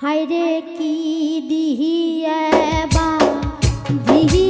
হায় রে কি দিহিয়া বা দিহি